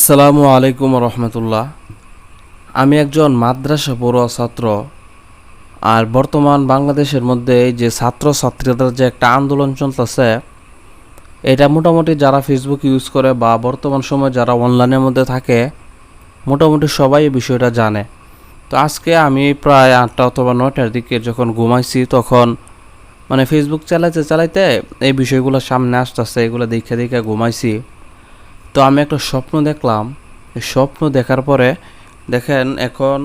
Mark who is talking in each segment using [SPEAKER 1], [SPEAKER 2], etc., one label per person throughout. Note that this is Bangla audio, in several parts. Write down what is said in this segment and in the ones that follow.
[SPEAKER 1] আসসালামু আলাইকুম রহমতুল্লাহ। আমি একজন মাদ্রাসা পড়ুয়া ছাত্র, আর বর্তমান বাংলাদেশের মধ্যে যে ছাত্র ছাত্রীদের যে একটা আন্দোলন চলতেছে, এটা মোটামুটি যারা ফেসবুক ইউজ করে বা বর্তমান সময় যারা অনলাইনের মধ্যে থাকে, মোটামুটি সবাই এই বিষয়টা জানে। তো আজকে আমি প্রায় আটটা অথবা নয়টার দিকে যখন ঘুমাইছি, তখন মানে ফেসবুক চালাইতে চালাইতে এই বিষয়গুলো সামনে আসতেছে, এগুলো দেখে দেখে ঘুমাইছি। তো আমি একটা স্বপ্ন দেখলাম। এই স্বপ্ন দেখার পরে দেখেন এখন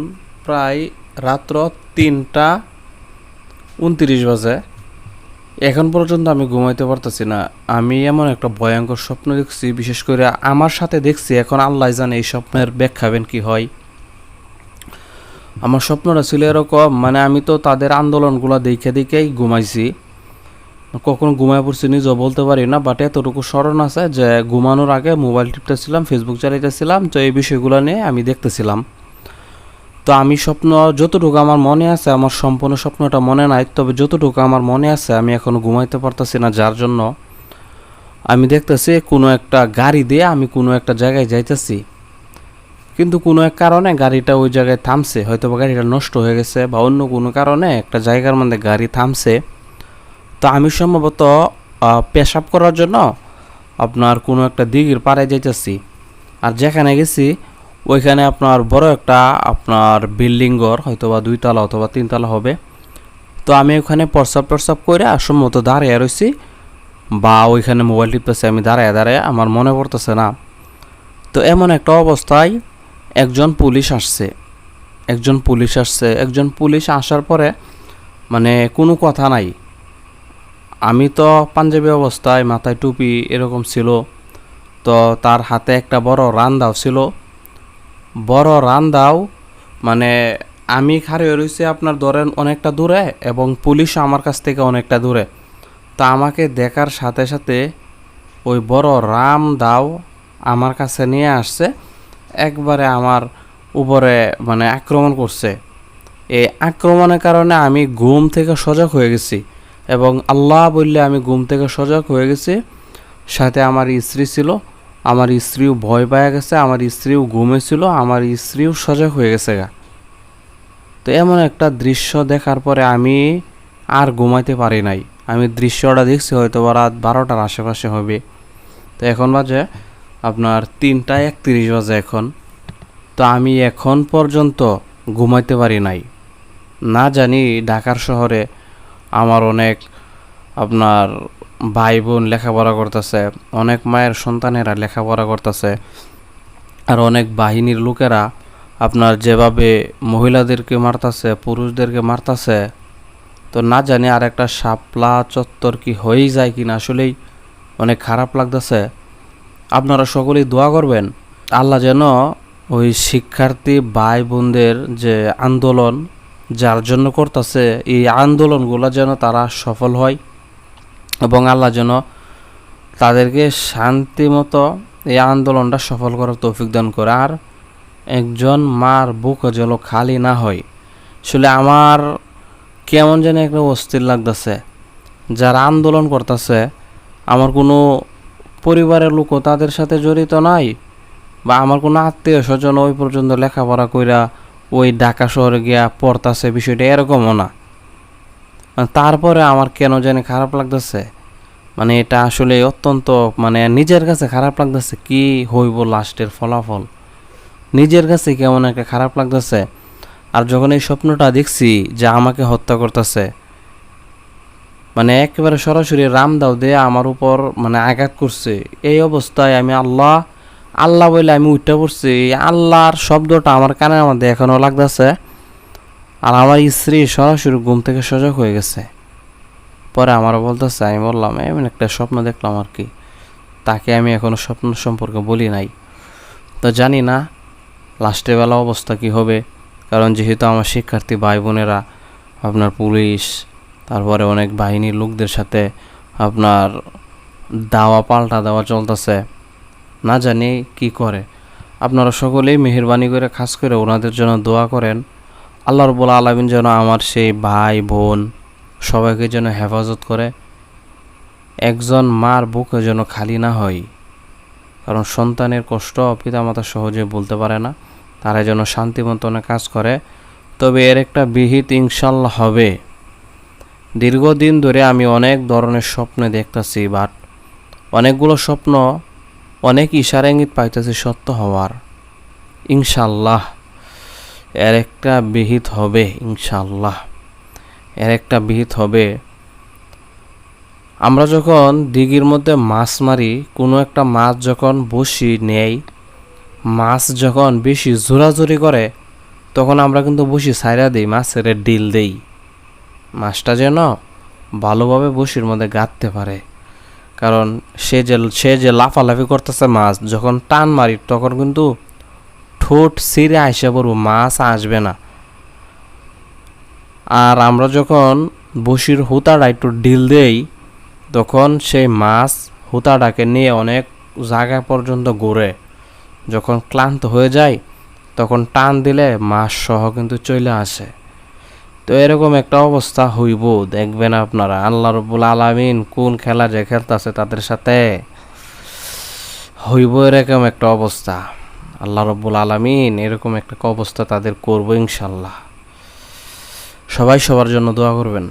[SPEAKER 1] প্রায় রাত্র তিনটা উনত্রিশ বাজে। এখন পর্যন্ত আমি ঘুমাইতে পারতেছি না। আমি এমন একটা ভয়ঙ্কর স্বপ্ন দেখছি, বিশেষ করে আমার সাথে দেখছি এখন আল্লাহ জানে এই স্বপ্নের ব্যাখ্যাবেন কি হয়। আমার স্বপ্নটা ছিল এরকম মানে আমি তো তাদের আন্দোলনগুলো দেখে দেখেই ঘুমাইছি। কখন ঘুমায় পড়ছি নিজেও বলতে পারি না বাট এতটুকু স্মরণ আছে যে ঘুমানোর আগে মোবাইল টিপতেছিলাম ফেসবুক চালাইতেছিলাম, তো এই বিষয়গুলো নিয়ে আমি দেখতেছিলাম। তো আমি স্বপ্ন, যতটুকু আমার মনে আছে, আমার সম্পূর্ণ স্বপ্নটা মনে নাই, তবে যতটুকু আমার মনে আছে, আমি এখনও ঘুমাইতে পারতেছি না, যার জন্য আমি দেখতেছি কোনো একটা গাড়ি দিয়ে আমি কোনো একটা জায়গায় যাইতেছি। কিন্তু কোনো এক কারণে গাড়িটা ওই জায়গায় থামছে হয়তো বা গাড়িটা নষ্ট হয়ে গেছে, বা অন্য কোনো কারণে একটা জায়গার মধ্যে গাড়ি থামছে। তো আমি সম্ভবত পেশাব করার জন্য আপনার কোনো একটা দিঘির পাড়ে যাইতেছি। আর যেখানে গেছি, ওইখানে আপনার বড় একটা আপনার বিল্ডিং ঘর হয়তো বা দুইতলা অথবা তিনতলা হবে। তো আমি ওখানে প্রস্রাব প্রস্রাব করে সম্ভবত দাঁড়িয়ে রয়েছি বা ওইখানে মোবাইল টিপতেছি, আমি দাঁড়ায় দাঁড়ায় আমার মনে পড়তেছে না। তো এমন একটা অবস্থায় একজন পুলিশ আসছে। একজন পুলিশ আসছে, একজন পুলিশ আসার পরে মানে কোনো কথা নাই। আমি তো পাঞ্জাবি অবস্থায় মাথায় টুপি এরকম ছিল, তো তার হাতে একটা বড় রান্দাও ছিল। বড় রান্দাও মানে আমি খারে রয়েছি আপনার ধরেন অনেকটা দূরে এবং পুলিশ আমার কাছ থেকে অনেকটা দূরে। তা আমাকে দেখার সাথে সাথে ওই বড় রাম দাও আমার কাছে নিয়ে আসছে, একবারে আমার উপরে মানে আক্রমণ করছে। এই আক্রমণের কারণে আমি ঘুম থেকে সজাগ হয়ে গেছি। এবং আল্লাহ বললে আমি ঘুম থেকে সজাগ হয়ে গেছি। সাথে আমার স্ত্রী ছিল, আমার স্ত্রীও ভয় পাওয়া গেছে, আমার স্ত্রীও ঘুমেছিল আমার স্ত্রীও সজাগ হয়ে গেছে গা। তো এমন একটা দৃশ্য দেখার পরে আমি আর ঘুমাইতে পারি নাই। আমি দৃশ্যটা দেখছি হয়তো বা রাত বারোটার আশেপাশে হবে। তো এখন বাজে আপনার তিনটা একত্রিশ বাজে এখন। তো আমি এখন পর্যন্ত ঘুমাইতে পারি নাই। না জানি ঢাকার শহরে আমার অনেক আপনার ভাই বোন লেখাপড়া করতেছে, অনেক মায়ের সন্তানেরা লেখাপড়া করতেছে, আর অনেক বাহিনীর লোকেরা আপনার যেভাবে মহিলাদেরকে মারতাছে, পুরুষদেরকে মারতাছে, তো না জানি আর একটা শাপলা চত্বর কি হয়েই যায় কি না আসলেই অনেক খারাপ লাগতেছে। আপনারা সকলেই দোয়া করবেন, আল্লাহ যেন ওই শিক্ষার্থী ভাই বোনদের যে আন্দোলন যার জন্য করতেছে এই আন্দোলনগুলো যেন তারা সফল হয় এবং আল্লাহ যেন তাদেরকে শান্তি মতো এই আন্দোলনটা সফল করার তৌফিক দান করে। আর একজন মার বুক যেন খালি না হয়। আসলে আমার কেমন যেন একটা অস্থির লাগতেছে। যারা আন্দোলন করতেছে, আমার কোনো পরিবারের লোকও তাদের সাথে জড়িত নাই বা আমার কোনো আত্মীয় স্বজন ওই পর্যন্ত লেখাপড়া কইরা ওই ঢাকা শহরে গিয়া পড়তাছে বিষয়টা এরকমও না। মানে তারপরে আমার কেন জানি খারাপ লাগতেছে? মানে এটা আসলে অত্যন্ত মানে নিজের কাছে খারাপ লাগতেছে, কি হইব লাস্টের ফলাফল? নিজের কাছে কেমন একটা খারাপ লাগতেছে? আর যখন এই স্বপ্নটা দেখছি যে আমাকে হত্যা করতেছে মানে একেবারে সরাসরি রামদাও দিয়ে আমার উপর মানে আঘাত করছে, এই অবস্থায় আমি আল্লাহ আল্লাহ বলে আমি উঠতে পড়ছি, আল্লাহর শব্দটা আমার কানের মধ্যে এখনও লাগতেছে। আর আমার স্ত্রী সরাসরি ঘুম থেকে সজাগ হয়ে গেছে। পরে আমারও বলতেছে, আমি বললাম, এমন একটা স্বপ্ন দেখলাম আর কি। তাকে আমি এখনও স্বপ্ন সম্পর্কে বলি নাই। তো জানি না লাস্টের বেলা অবস্থা কি হবে। কারণ যেহেতু আমার শিক্ষার্থী ভাই বোনেরা আপনার পুলিশ, তারপরে অনেক বাহিনীর লোকদের সাথে আপনার দাওয়া পাল্টা দেওয়া চলতেছে। না জানি কি করে। আপনারা সকলেই মেহরবানি করে, খাস করে ওনাদের জন্য দোয়া করেন। আল্লাহ রবুল আলমিন যেন আমার সেই ভাই, বোন সবাইকে যেন হেফাজত করে। একজন মার বুকে যেন খালি না হয়। কারণ সন্তানের কষ্ট পিতামাতা সহজে বলতে পারে না। তারা যেন শান্তি মতনে কাজ করে। তবে এর একটা বিহিত ইনশাল্লাহ হবে। দীর্ঘদিন ধরে আমি অনেক ধরনের স্বপ্নে দেখতেছি বাট অনেকগুলো স্বপ্ন অনেক ইশারা ইঙ্গিত পাইতেছি সত্য হওয়ার। ইনশাল্লাহ এর একটা বিহিত হবে ইনশাল্লাহ এর একটা বিহিত হবে। আমরা যখন দিঘির মধ্যে মাছ মারি, কোনো একটা মাছ যখন বসি নেই, মাছ যখন বেশি জোরাজোরি করে, তখন আমরা কিন্তু বসি সাইরা দিই, মাছের ডিল দেই। মাছটা যেন ভালোভাবে বসির মধ্যে গাঁততে পারে। কারণ সে যে সে যে লাফালাফি করতেছে মাছ, যখন টান মারি, তখন কিন্তু ঠোঁট সিরে আইসা পড়ব, মাছ আসবে না। আর আমরা যখন বসির হুতাটা একটু ডিল দেই, তখন সেই মাছ হুতাটাকে নিয়ে অনেক জায়গা পর্যন্ত ঘুরে। যখন ক্লান্ত হয়ে যায় তখন টান দিলে মাছ সহ কিন্তু চলে আসে। তো এরকম একটা অবস্থা হইব, দেখবেন আপনারা। আল্লাহ রব্বুল আলমিন কোন খেলা যে খেলতেছে তাদের সাথে হইব এরকম একটা অবস্থা। আল্লাহ রব্বুল আলমিন এরকম একটা অবস্থা তাদের করব ইনশাল্লাহ সবাই সবার জন্য দোয়া করবেন।